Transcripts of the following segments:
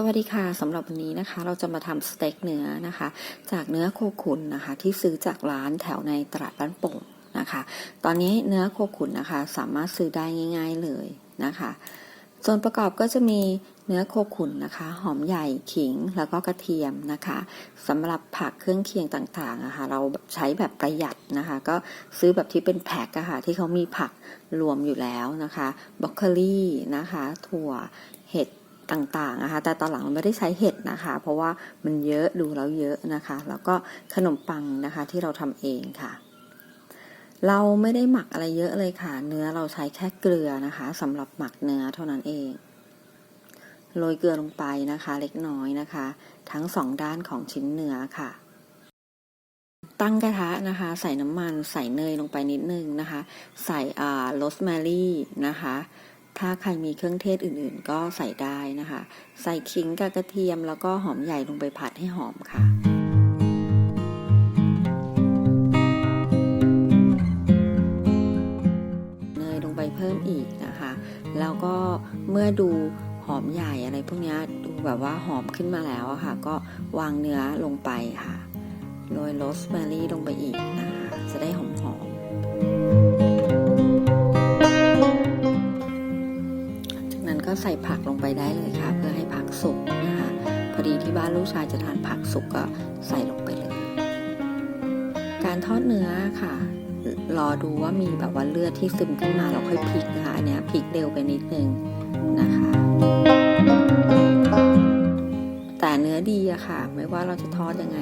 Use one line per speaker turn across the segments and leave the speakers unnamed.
สวัสดีค่ะสำหรับวันนี้นะคะ เราจะมาทำสเต็กเนื้อนะคะ จากเนื้อโคขุนนะคะ ที่ซื้อจากร้านแถวในตลาดบ้านโป่งนะคะ ตอนนี้เนื้อโคขุนนะคะ สามารถซื้อได้ง่าย ๆเลยนะคะส่วนประกอบก็จะมีเนื้อโคขุนนะคะ หอมใหญ่ขิงแล้วก็กระเทียมนะคะสำหรับผักเครื่องเคียงต่างๆนะคะ เราใช้แบบประหยัดนะคะ ก็ซื้อแบบที่เป็นแพ็คอะค่ะที่เขามีผักรวมอยู่แล้วนะคะบรอกโคลีนะคะ ถั่วเห็ด ต่างๆนะคะ แต่ตอนหลังเราไม่ได้ใช้เห็ดนะคะ เพราะว่ามันเยอะดูแล้วเยอะนะคะ แล้วก็ขนมปังนะคะที่เราทำเองค่ะ เราไม่ได้หมักอะไรเยอะเลยค่ะ เนื้อเราใช้แค่เกลือนะคะสำหรับหมักเนื้อเท่านั้นเองโรยเกลือลงไปนะคะ เล็กน้อยนะคะ ทั้งสองด้านของชิ้นเนื้อค่ะ ตั้งกระทะนะคะ ใส่น้ำมันใส่เนยลงไปนิดนึงนะคะ ใส่อ่าโรสแมรี่นะคะ ถ้าใครมีเครื่องเทศอื่นๆ ก็ใส่ได้นะคะ ใส่ขิงกับกระเทียมแล้วก็หอมใหญ่ลงไปผัดให้หอมค่ะเนยลงไปเพิ่มอีกนะคะ แล้วก็เมื่อดูหอมใหญ่อะไรพวกนี้ดูแบบว่าหอมขึ้นมาแล้วอะค่ะ ก็วางเนื้อลงไปค่ะโรยโรสแมรี่ลงไปอีกนะคะจะได้หอม ใส่ผักลงไปได้เลยค่ะ เพื่อให้ผักสุกนะคะพอดีที่บ้านลูกชายจะทานผักสุกก็ใส่ลงไปเลย การทอดเนื้อค่ะ รอดูว่ามีแบบว่าเลือดที่ซึมขึ้นมาเราค่อยพลิกนะคะอันนี้พลิกเร็วไปนิดนึงนะคะแต่เนื้อดีอะค่ะ ไม่ว่าเราจะทอดยังไง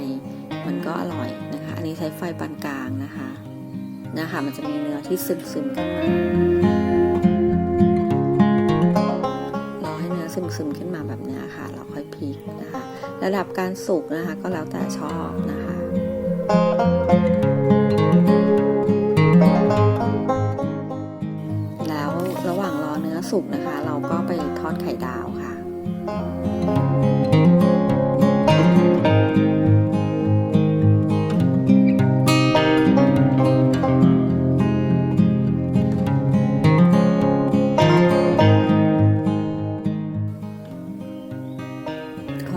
มันก็อร่อยนะคะ อันนี้ใช้ไฟปานกลางนะคะนะคะ มันจะมีเนื้อที่ซึมซึมขึ้นมา ซึมซึมๆขึ้นมาแบบเนี้ค่ะ เราค่อยพลิกนะคะ ระดับการสุกนะคะ ก็แล้วแต่ชอบนะคะ แล้วระหว่างรอเนื้อสุกนะคะ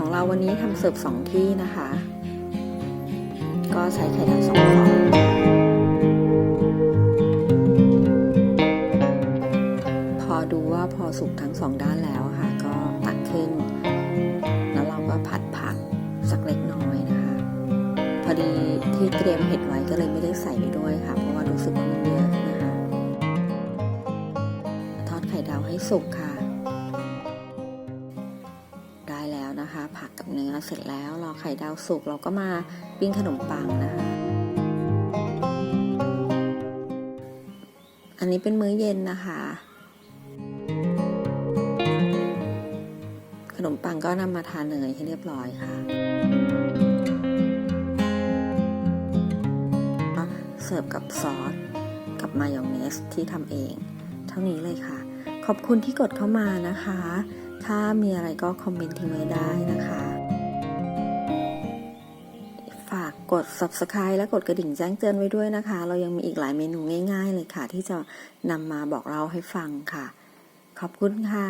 ของเราวันนี้ทำเสิร์ฟสองที่นะคะ ก็ใช้ไข่ดาวสองฟองพอดูว่าพอสุกทั้งสองด้านแล้วค่ะ ก็ตักขึ้น แล้วเราก็ผัดผักสักเล็กน้อยนะคะ พอดีที่เตรียมเห็ดไว้ก็เลยไม่ได้ใส่ไปด้วยค่ะ เพราะว่ารู้สึกว่ามันเยอะนะคะ ทอดไข่ดาวให้สุกค่ะ ผักกับเนื้อเสร็จแล้วรอไข่ดาวสุกเราก็มาปิ้งขนมปังนะคะอันนี้เป็นมื้อเย็นนะคะ ขนมปังก็นำมาทาเนยให้เรียบร้อยค่ะเสิร์ฟกับซอสกับมายองเนสที่ทำเอง เท่านี้เลยค่ะ ขอบคุณที่กดเข้ามานะคะ ถ้ามีอะไรก็คอมเมนต์ทิ้งไว้ได้นะคะ ฝากกด subscribe และกดกระดิ่งแจ้งเตือนไว้ด้วยนะคะ เรายังมีอีกหลายเมนูง่าย ๆ เลยค่ะ ที่จะนำมาบอกเล่าให้ฟังค่ะ ขอบคุณค่ะ